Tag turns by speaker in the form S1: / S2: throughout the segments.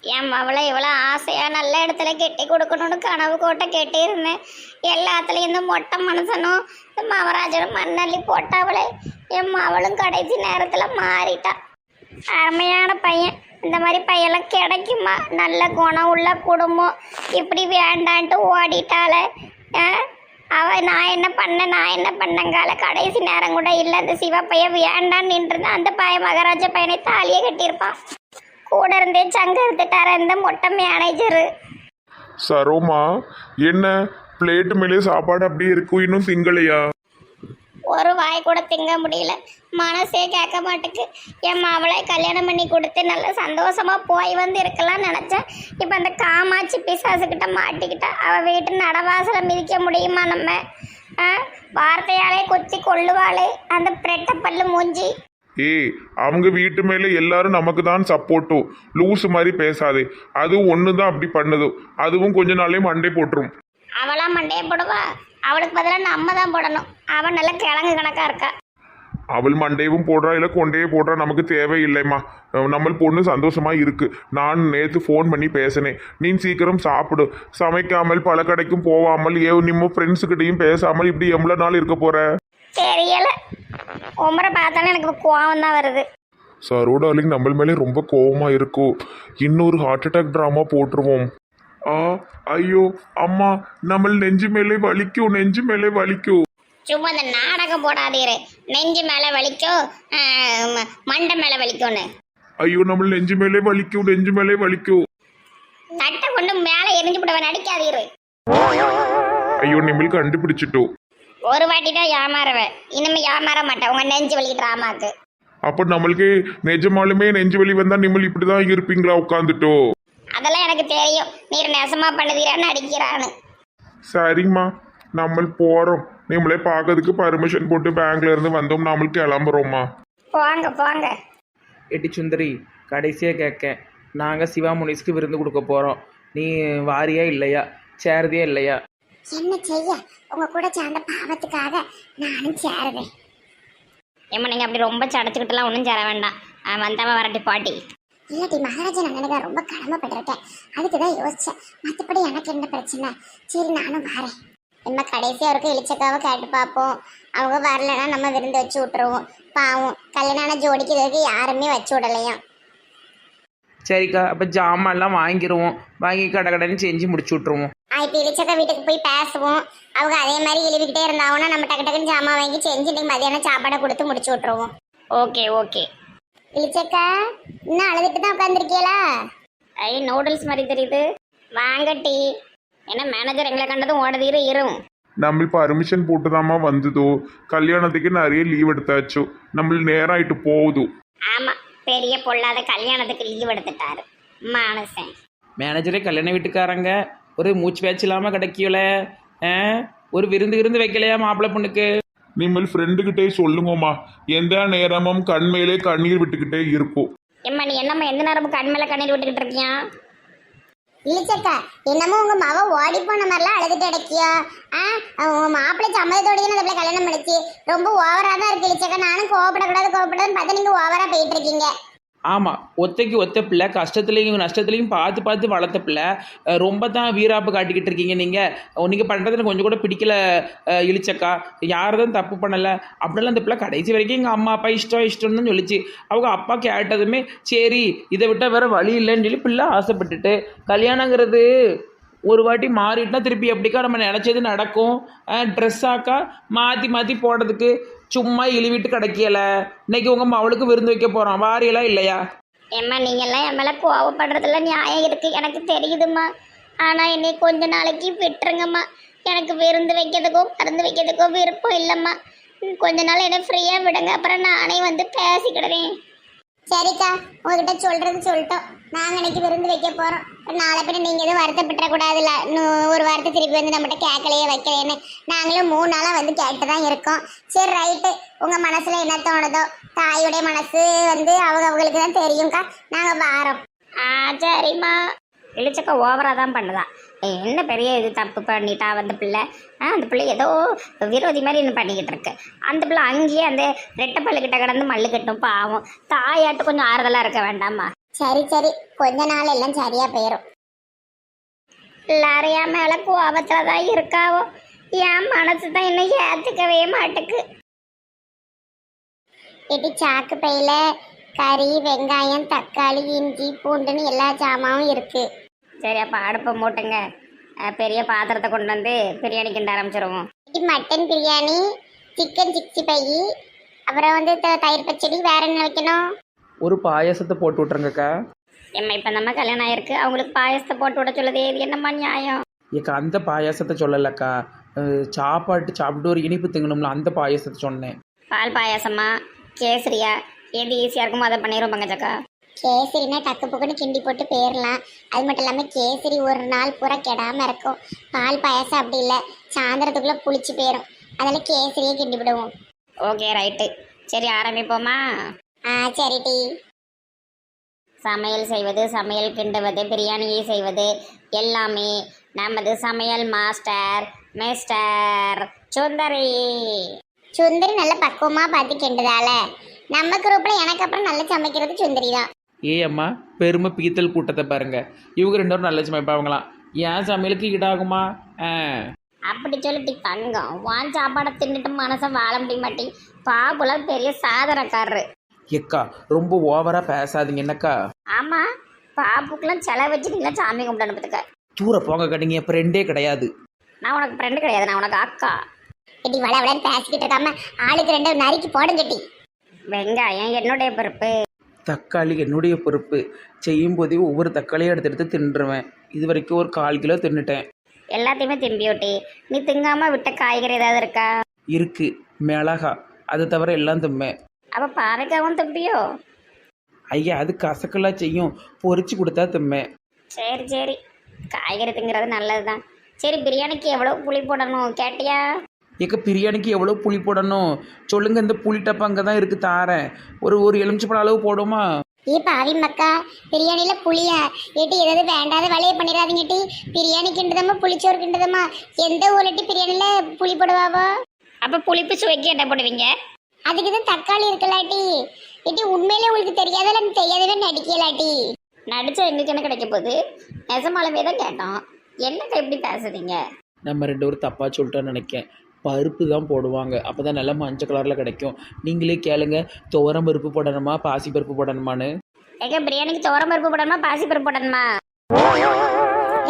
S1: என் மவளை இவ்வளோ ஆசையாக நல்ல இடத்துல கெட்டி கொடுக்கணும்னு கனவு கோட்டை கெட்டியிருந்தேன் எல்லாத்துலேயும் இந்த மொட்டை மனுஷனும் இந்த மவராஜனும் மண்ணள்ளி போட்டாவளே. என் மவளும் கடைசி நேரத்தில் மாறிட்டா. அருமையான பையன். இந்த மாதிரி பையன்லாம் கிடைக்குமா? நல்ல குணம் உள்ள குடும்பம். இப்படி வேண்டான்ட்டு ஓடிட்டாளே. அவ நான் என்ன பண்ணேன் நான் என்ன பண்ணங்கால கடைசி நேரம் கூட இல்லை. அந்த சிவ பையன் வேண்டான்னு நின்றுருந்தான் அந்த பையன் மகாராஜா பையனை தாலியை கட்டியிருப்பான். கூட இருந்தே சங்க எடுத்துட்டார இந்த மொட்டை மேனேஜரு
S2: சரோமா என்ன? பிளேட் மேலே சாப்பாடு அப்படியே இருக்கும் இன்னும் திங்கலையா?
S1: ஒரு வாய் கூட திங்க முடியல. மனசே கேட்க மாட்டுக்கு. என் மாவளை கல்யாணம் பண்ணி கொடுத்து நல்ல சந்தோஷமா போய் வந்து இருக்கலாம் நினைச்சேன் இப்போ அந்த காமாட்சி பிசாசுக்கிட்ட மாட்டிக்கிட்டா அவ வீட்டு நடவாசலை மிதிக்க முடியுமா நம்ம? வார்த்தையாலே குத்தி கொள்ளுவாளே அந்த பிரெட்ட பல்லு மூஞ்சி.
S2: ஏய் அவங்க வீட்டு மேலே எல்லாரும் நமக்கு தான் சப்போர்ட்டும் லூஸ் மாதிரி பேசாதே. அதுவும் ஒன்று தான் அப்படி பண்ணுது. அதுவும் கொஞ்ச நாளே மண்டை போட்டுரும்.
S1: அவளா மண்டையை போடுவா? அவளுக்கு பதிலாக நம்ம தான் போடணும். அவன் நல்ல கிழங்கு கணக்கா இருக்கா.
S2: அவள் மண்டையும் போடுறா இல்லை கொண்டையே போடுறா நமக்கு தேவையில்லைம்மா. நம்ம பொண்ணு சந்தோஷமா இருக்கு. நான் நேற்று ஃபோன் பண்ணி பேசினேன். நீ சீக்கிரம் சாப்பிடு. சமைக்காமல் பல கடைக்கும் போகாமல் ஏ நிம்ம ஃப்ரெண்ட்ஸுக்கிட்டையும் பேசாமல் இப்படி எவ்வளோ நாள் இருக்க போற?
S1: தெரியல. உமரை பார்த்தாலும் எனக்கு கோவம் தான் வருது.
S2: சரோடாலிங் நம்ம மேலே ரொம்ப கோவமா இருக்கும் இன்னொரு ஹார்ட் அட்டாக் ட்ராமா போட்டுருவோம். ஆ ஐயோ அம்மா நம்ம நெஞ்சு மேலே வலிக்கும் நெஞ்சு மேலே வலிக்கும்
S1: சும்மா இந்த நாடகம் போடாதீரு. நெஞ்சு மேலே வலிக்கும் ஆஹ், மண்டை மேலே வலிக்கும்னு
S2: ஐயோ நம்ம நெஞ்சு மேலே வலிக்கும் நெஞ்சு மேலே வலிக்கும்
S1: தட்டை கொண்டு மேலே எரிஞ்சு விடுவ நடிக்காதீரு
S2: ஐயோ நிமில் கண்டுபிடிச்சிட்டோம்.
S1: ஒரு வாட்டி தான் ஏமாறுவேன். இனிமே ஏமாற மாட்டேன். உங்க நெஞ்சு வலி டிராமாக்கு
S2: அப்போ நம்மளுக்கு நிஜமாலுமே நெஞ்சு வலி வந்தா நிம்மல் இப்படிதான் இருப்பீங்களா? உட்காந்துட்டோ
S1: அதெல்லாம் எனக்கு தெரியும். நீர் நெசமா பண்ணுதீரான்னு அடிக்கிறான்னு
S2: சரிம்மா. நம்ம போறோம். நம்மளே பார்க்கறதுக்கு பர்மிஷன் போட்டு பேங்க்ல இருந்து வந்தோம். நம்மளுக்கு கிளம்புறோம்மா.
S1: போங்க போங்க.
S3: எட்டி சுந்தரி கடைசியாக கேட்க. நாங்கள் சிவா முனிஸ்க்கு விருந்து கொடுக்க போகிறோம் நீ வாரியா இல்லையா? சேரதியா இல்லையா?
S1: என்ன செய்ய? உங்க கூட சேர்ந்த பாவத்துக்காக நானும் சேருவேன். ஏம்மா நீங்க அப்படி ரொம்ப சடைச்சுக்கிட்டுலாம் ஒன்றும் சேர வேண்டாம். வந்தவ வரட்டி பாட்டி.
S4: இல்லாட்டி மகாராஜா அண்ணனுக்கு ரொம்ப கடமைப்பட்டிருக்கேன். அதுக்கு தான் யோசிச்சேன். மற்றபடி எனக்கு என்ன பிரச்சனை? சரி நானும் வரேன்.
S1: நம்ம கடைசியாக இருக்க இளிச்சக்காவை கேட்டு பார்ப்போம். அவங்க வரலைன்னா நம்ம விருந்து வச்சு விட்டுருவோம். பாவம் கல்யாணம் ஜோடிக்கிறதுக்கு யாருமே வச்சு விடலையாம்.
S3: சரிக்கா அப்போ ஜாமான்லாம் வாங்கிடுவோம் வாங்கி கடை கடைன்னு செஞ்சு முடிச்சு விட்ருவோம்
S1: இப்போ இளிச்சக்கா வீட்டுக்கு போய் பேசுவோம். அவங்க அதே மாதிரி இழுவிக்கிட்டே இருந்தாங்கன்னா நம்ம டக்கு டக்குன்னு ஜாமான் வாங்கி செஞ்சு இன்னைக்கு மதியானம் சாப்பாடை கொடுத்து முடிச்சு விட்ருவோம் ஓகே ஓகே. இளிச்சக்கா இன்னும் அழுதுட்டு தான் உட்காந்துருக்கீங்களா ஐ நூடுல்ஸ் மாதிரி தெரியுது. வாங்க டீ. என்ன மேனேஜர் எங்களை கண்டதும் ஓடதீரு இரும்
S2: நம்ம பர்மிஷன் போட்டுதாம்மா வந்ததோ? கல்யாணத்துக்கு நிறைய லீவ் எடுத்தாச்சு? நம்ம நேரம் ஆயிட்டு போகுது?
S1: ஆமா. பெரிய பொல்லாத கல்யாணத்துக்கு லீவ் எடுத்துட்டாரு. மனுஷன்
S3: மேனேஜரே கல்யாண வீட்டுக்காரங்க ஒரு மூச்சு பேச்சு இல்லாமல் கிடைக்கல. ஒரு விருந்து விருந்து வைக்கலையா மாப்பிள்ளை பொண்ணுக்கு?
S2: நீங்கள் ஃப்ரெண்டுக்கிட்டே சொல்லுங்கம்மா. எந்த நேரமும் கண் மேலே கண்ணீர் விட்டுக்கிட்டே இருக்கும்.
S1: எம்மா நீ என்னம்மா எந்த நேரமும் கண் மேல கண்ணீர் விட்டுக்கிட்டு இருக்கியா?
S4: இழிச்சக்கா என்னமோ உங்க மவ ஓடி போன மாதிரிலாம் அழுதுட்டு அடக்கியா ஆ உங்க மாப்பிள்ளை சம்மதத்தோட தான் அந்த கல்யாணம் பண்ணிச்சு. ரொம்ப ஓவரா தான் இருக்கு இழிச்சக்கா. நானும் கோவப்படக்கூடாது கோவப்படாதுன்னு பார்த்தா நீங்க ஓவரா போயிட்டு இருக்கீங்க.
S3: ஆமாம் ஒத்தைக்கு ஒத்த பிள்ளை கஷ்டத்துலேயும் நஷ்டத்துலேயும் பார்த்து பார்த்து வளர்த்த பிள்ளை. ரொம்ப தான் வீராப்பு காட்டிக்கிட்டு இருக்கீங்க நீங்கள் நீங்கள் பண்ணுறது எனக்கு கொஞ்சம் கூட பிடிக்கல இழிச்சக்கா யாரும் தான் தப்பு பண்ணலை. அப்படிலாம் அந்த பிள்ளை கடைசி வரைக்கும் எங்கள் அம்மா அப்பா இஷ்டம் இஷ்டம்னு சொல்லிச்சு. அவங்க அப்பா கேட்டதுமே சரி இதை விட்டால் வேறு வழி இல்லைன்னு சொல்லி பிள்ளை ஆசைப்பட்டுட்டு கல்யாணங்கிறது ஒரு வாட்டி மாறிட்டுனா திருப்பி எப்படிக்கா நம்ம நினச்சது நடக்கும்? ட்ரெஸ்ஸாக்கா மாற்றி மாற்றி போடுறதுக்கு சும்மா இழிவிட்டு கிடைக்கல இன்னைக்கு உங்கள் மவளுக்கு விருந்து வைக்க போகிறோம் வாரியெல்லாம் இல்லையா?
S1: ஏம்மா நீங்க எல்லாம் என் மேல கோவப்படுறதுல நியாயம் இருக்கு. எனக்கு தெரியுதும்மா. ஆனா என்னை கொஞ்ச நாளைக்கு விட்டுருங்கம்மா. எனக்கு விருந்து வைக்கிறதுக்கோ மருந்து வைக்கிறதுக்கோ விருப்பம் இல்லைம்மா. கொஞ்ச நாள் என்னை ஃப்ரீயா விடுங்க. அப்புறம் நானே வந்து பேசிக்கிடுறேன்
S4: சரிக்கா உங்ககிட்ட சொல்றது சொல்லிட்டோம். நாங்க இன்னைக்கு விருந்து வைக்க போறோம். நாளை பின்ன நீங்க எதுவும் வருத்தப்பட்டுற கூடாதுல்ல. இன்னும் ஒரு வாரத்தை திருப்பி வந்து நம்மகிட்ட கேட்கலையே வைக்கலையேன்னு. நாங்களும் மூணு நாளா வந்து கேட்டு தான் இருக்கோம். சரி ரைட்டு. உங்க மனசுல என்ன தோணுதோ தாயுடைய மனசு வந்து அவங்க அவங்களுக்கு தான் தெரியும்க்கா. நாங்க வாரோம்.
S1: ஆ சரிம்மா. இளிச்சக்கா ஓவரா தான் பண்ணுதா. என்ன பெரிய இது தப்பு பண்ணிட்டா அந்த பிள்ளை? அந்த பிள்ளை ஏதோ விரோதி மாதிரி என்ன பண்ணிக்கிட்டு இருக்கு. அந்த பிள்ளை அங்கேயே அந்த ரெட்டை பல்லுக்கிட்ட கிடந்து மல்லு கட்டும். பாவம். தாயாட்டு கொஞ்சம் ஆறுதலாக இருக்க வேண்டாமா?
S4: சரி சரி. கொஞ்ச நாள் எல்லாம் சரியா போயிடும்
S1: எல்லாரையா மேல கோபத்துல தான் இருக்காவோ? என் மனசு தான் இன்னும் ஏத்துக்கவே மாட்டுக்கு.
S4: இடி சாக்கு பையில கறி வெங்காயம் தக்காளி இஞ்சி பூண்டுன்னு எல்லா ஜாமாவும் இருக்கு.
S1: சரி அப்ப அடுப்பை மூட்டுங்க. அஹ் பெரிய பாத்திரத்தை கொண்டு வந்து பிரியாணி கிண்ட ஆரம்பிச்சிருவோம்.
S4: இடி mutton biryani chicken sixty five அப்புறம் வந்து த- தயிர் பச்சடி வேற என்ன வைக்கணும்?
S3: ஒரு பாயாசத்தை போட்டு விட்ருங்கக்கா
S1: எம்மா இப்ப நம்ம கல்யாணம் ஆயிருக்கு? அவங்களுக்கு பாயசத்தை போட்டு விட சொல்லுது இது என்னம்மா நியாயம்?
S3: ஏக்கா அந்த பாயாசத்தை சொல்லலக்கா. அஹ் சாப்பாட்டு சாப்பிட்டு ஒரு இனிப்பு திங்கணும்ல அந்த பாயாசத்தை சொன்னேன்.
S1: பால் பாயாசமா கேசரியா? எது ஈஸியா இருக்குமோ அதை பண்ணிடுவோம் பங்கச்சக்கா
S4: கேசரினா டக்கு புக்குன்னு கிண்டி போட்டு போயிடலாம் அது மட்டும் இல்லாமல் கேசரி ஒரு நாள் பூரா கெடாம இருக்கும். பால் பாயாசம் அப்படி இல்லை. சாயந்தரத்துக்குள்ள புளிச்சு போயிடும் அதனால கேசரியே கிண்டி விடுவோம்.
S1: Okay right. சரி ஆரம்பிப்போமா?
S4: ஆ சரி டி.
S1: சமையல் செய்வது சமையல் கிண்டுவது பிரியாணியை செய்வது எல்லாமே நமது சமையல் மாஸ்டர் மிஸ்டர் சுந்தரி.
S4: சுந்தரி நல்ல பக்குவமா பார்த்து கிண்டுதால நம்ம குரூப்ல எனக்கு அப்புறம் நல்லா சமைக்கிறது சுந்தரி தான்.
S3: ஏ அம்மா பெருமை பீத்தல் கூட்டத்தை பாருங்க. இவங்க ரெண்டு பேரும் நல்ல சமைப்பாங்களாம். என் சமையலுக்கு ஈடாகுமா? ஆ.
S1: அப்படி சொல்லிட்டு தங்கம் வான் சாப்பாடை தின்னுட்டு மனசை வாழ முடிய மாட்டி பாப்புலாம் பெரிய சாதனைக்காரரு.
S3: எக்கா ரொம்ப ஓவரா பேசாதீங்க என்னக்கா?
S1: ஆமா பாப்புக்கெல்லாம் செலவு வச்சு நீங்களா சாமி கும்பிட்டு அனுப்புதுக்க
S3: தூர போங்க கடிங்க என் ஃப்ரெண்டே கிடையாது.
S1: நான் உனக்கு ஃப்ரெண்டு கிடையாது நான் உனக்கு அக்கா.
S4: இடி வள வளன்னு பேசிக்கிட்டு இருக்காம ஆளுக்கு ரெண்டு நறுக்கி டி
S1: வெங்காயம் என்னுடைய பொறுப்பு.
S3: தக்காளி என்னுடைய பொறுப்பு. செய்யும் போதே ஒவ்வொரு தக்காளியும் எடுத்து எடுத்து தின்றுவேன் இது வரைக்கும் ஒரு கால் கிலோ தின்னுட்டேன்.
S1: எல்லாத்தையுமே திம்பியோட்டி நீ திங்காம விட்ட காய்கறி ஏதாவது இருக்கா?
S3: இருக்கு மிளகா. அதை தவிர எல்லாம் திம்பேன்.
S1: அப்ப பாவைக்காவும் திம்பியோ
S3: ஐயா அது கசக்கெல்லாம் செய்யும். பொரிச்சு கொடுத்தா திம்பேன்
S1: சரி சரி. காய்கறி திங்கிறது நல்லதுதான். சரி பிரியாணிக்கு எவ்வளோ புளி போடணும் கேட்டியா?
S3: எக்க பிரியாணிக்கு எவ்வளோ புளி போடணும்? சொல்லுங்க இந்த புளி டப்பா அங்கே தான் இருக்கு தாரேன் ஒரு ஒரு எலுமிச்சப்பழம் அளவு போடுமா
S4: ஏ பாவி மக்கா பிரியாணில புளியா? ஏட்டி ஏதாவது வேண்டாத வேலையை பண்ணிடாதீங்க டி பிரியாணி கிண்டுதமா புளிச்சோறு கிண்டுதமா எந்த ஊரட்டி பிரியாணில புளி போடுவாவோ?
S1: அப்ப புளிப்பு சுவைக்கு என்ன போடுவீங்க?
S4: அதுக்கு தான் தக்காளி இருக்கலாட்டி. ஏட்டி உண்மையிலே உங்களுக்கு தெரியாதல தெரியாதவே நடிக்கலாட்டி.
S1: நடிச்சா எங்களுக்கு என்ன கிடைக்க போகுது? நெசமாலவே தான் கேட்டோம் என்னக்கா இப்படி பேசுறீங்க?
S3: நம்ம ரெண்டு பேரும் தப்பாக சொல்லிட்டோன்னு நினைக்கேன். பருப்பு தான் போடுவாங்க. அப்போ தான் நல்லா மஞ்சள் கலரில் கிடைக்கும். நீங்களே கேளுங்க. துவரம் பருப்பு போடணுமா? பாசி பருப்பு போடணுமான்னு.
S1: ஏங்க பிரியாணிக்கு துவரம் பருப்பு போடணுமா? பாசி பருப்பு போடணுமா?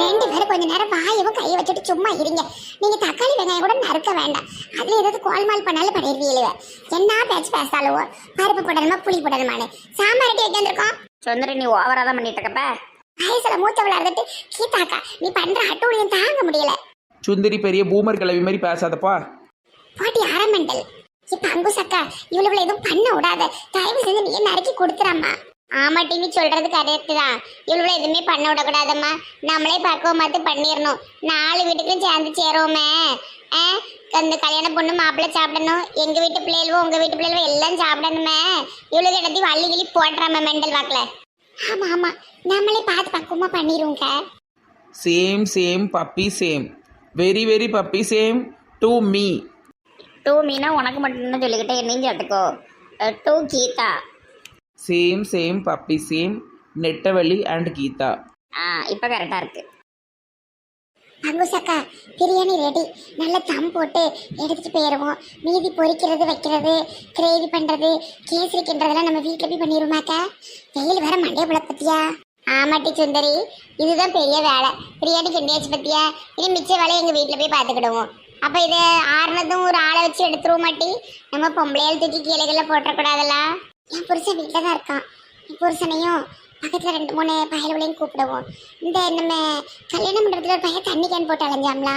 S4: ரெண்டு பேரும் கொஞ்ச நேரம் வாயவும் கையை வச்சுட்டு சும்மா இருங்க. நீங்க தக்காளி வெங்காயம் கூட நறுக்க வேண்டாம். அதுல ஏதாவது கோல்மால் பண்ணாலும் பண்ணிடுவீங்க என்ன பேச்சு பேசாலுவோ? பருப்பு போடணுமா புளி போடணுமான்னு. சாம்பார் ரெடி வைக்க வந்திருக்கோம்.
S1: சுந்தரி நீ ஓவரா தான் பண்ணிட்டு இருக்கப்ப
S4: வயசுல மூத்தவள இருந்துட்டு கீதாக்கா நீ பண்ற அட்டூழியம் தாங்க முடியல.
S3: சுந்தரி பெரிய பூமர் கிளவி மாதிரி பேசாதப்பா.
S4: பாட்டி அரமெண்டல் இப்ப அங்குசக்கா இவ்வளவு எதுவும் பண்ண விடாத. தயவு செஞ்சு நீ நறுக்கி கொடுத்துறம்மா. ஆமாட்டி நீ சொல்றது கரெக்ட் தான். இவ்வளவு எதுவுமே பண்ண விடக்கூடாதம்மா. நம்மளே பக்குவம் பார்த்து பண்ணிடணும். நாலு வீட்டுக்கும் சேர்ந்து சேருவோமே. ஆ? அந்த கல்யாண பொண்ணு மாப்பிள்ளை சாப்பிடணும். எங்க வீட்டு பிள்ளைகளும் உங்க வீட்டு பிள்ளைகளும் எல்லாம் சாப்பிடணுமே. இவ்வளவு கிடத்தி வள்ளி கிளி போட்டுறாம மெண்டல் வாக்குல. ஆமா ஆமா. நம்மளே பார்த்து பக்குவமா பண்ணிடுவோங்க
S3: same same puppy same very very puppy same to me
S1: too Meena உனக்கு மட்டும்தான் சொல்லிக்கிட்டே என்னையும் சேர்த்துக்கோ. Too Geetha.
S3: Same same puppy same நெட்டவள்ளி அண்ட் கீதா
S1: ஆ இப்போ கரெக்டாக இருக்கு.
S4: பங்குசக்கா பிரியாணி ரெடி நல்ல தம் போட்டு எடுத்துட்டு போயிடுவோம் மீதி பொரிக்கிறது வைக்கிறது கிரேவி பண்ணுறது கேசரி கிண்டுறதெல்லாம் நம்ம வீட்டில் போய் பண்ணிடுவோமாக்கா வெயில் வேற மண்டே போல பத்தியா ஆமாட்டி சுந்தரி இதுதான் பெரிய வேலை. பிரியாணி கிண்டியாச்சு பத்தியா இனி மிச்ச வேலையை எங்கள் வீட்டில் போய் பார்த்துக்கிடுவோம். அப்போ இதை ஆறுனதும் ஒரு ஆளை வச்சு எடுத்துருவோம் மாட்டி நம்ம பொம்பளையால் தூக்கி கீழே போட்டக்கூடாதுல்ல என் புருஷன் வீட்டில் தான் இருக்கான். என் புருஷனையும் பக்கத்தில் ரெண்டு மூணு பயலுகளையும் கூப்பிடுவோம். இந்த நம்ம கல்யாண மண்டபத்தில் ஒரு பையன் தண்ணி கேன் போட்டு அலைஞ்சாம்ல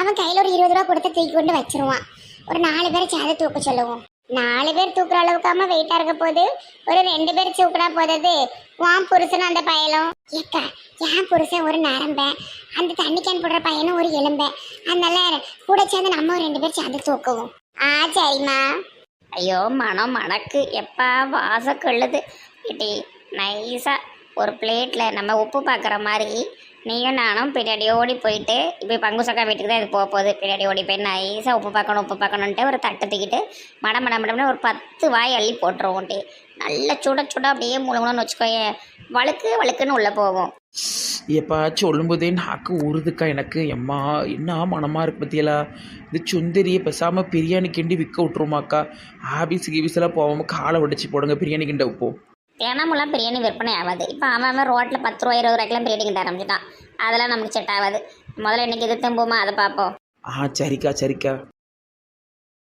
S4: அவன் கையில் ஒரு இருபது ரூபா கொடுத்து தூக்கி கொண்டு வச்சிருவான். ஒரு நாலு பேரை சேர்ந்து தூக்க சொல்லுவோம். நாலு பேர் தூக்குற அளவுக்காம வெயிட்டா இருக்க போது ஒரு ரெண்டு பேர் தூக்குனா போதது உன் புருஷனும் அந்த பயலும். ஏக்கா என் புருஷன் ஒரு நரம்பேன் அந்த தண்ணி கேன் போடுற பையனும் ஒரு எலும்பேன் அதனால கூட சேர்ந்து நம்ம ஒரு ரெண்டு பேர் சேர்ந்து தூக்குவோம். ஆ சரிம்மா.
S1: ஐயோ மனம் மணக்கு எப்பா வாசம் கொள்ளுது. இட்டி நைஸாக ஒரு பிளேட்டில் நம்ம உப்பு பார்க்குற மாதிரி நீயும் நானும் பின்னாடி ஓடி போயிட்டு இப்போ பங்குசக்கா வீட்டுக்கு தான் இது போக போகுது. பின்னாடி ஓடி போய் நைஸாக உப்பு பார்க்கணும் உப்பு பார்க்கணுன்ட்டு ஒரு தட்டு தூக்கிட்டு மடம் மடம் மடம்னு ஒரு பத்து வாய் அள்ளி போட்டுருவோம் டி நல்ல சுட சுட அப்படியே முழுங்கணும்னு வச்சுக்கோயே. வழுக்கு வழுக்குன்னு உள்ளே போகும்.
S3: எப்பா சொல்லும்போதே நாக்கு ஊறுதுக்கா எனக்கு. எம்மா என்ன மனமாக இருக்கு பத்தியலா? இது சுந்தரியை பேசாமல் பிரியாணி கிண்டி விற்க விட்ருமாக்கா ஆபீஸ் கீபீஸெல்லாம் போகாமல் காலை உடைச்சி போடுங்க பிரியாணி கிண்ட வைப்போம்
S1: தினமுலாம் பிரியாணி விற்பனை ஆகாது. இப்போ அவன் அவன் ரோட்டில் பத்து ரூபா இருபது ரூபாய்க்குலாம் பிரியாணி கிட்ட ஆரம்பிச்சிட்டான். அதெல்லாம் நமக்கு செட் ஆகாது. முதல்ல இன்னைக்கு இது திரும்புமா அதை பார்ப்போம்.
S3: ஆ சரிக்கா சரிக்கா.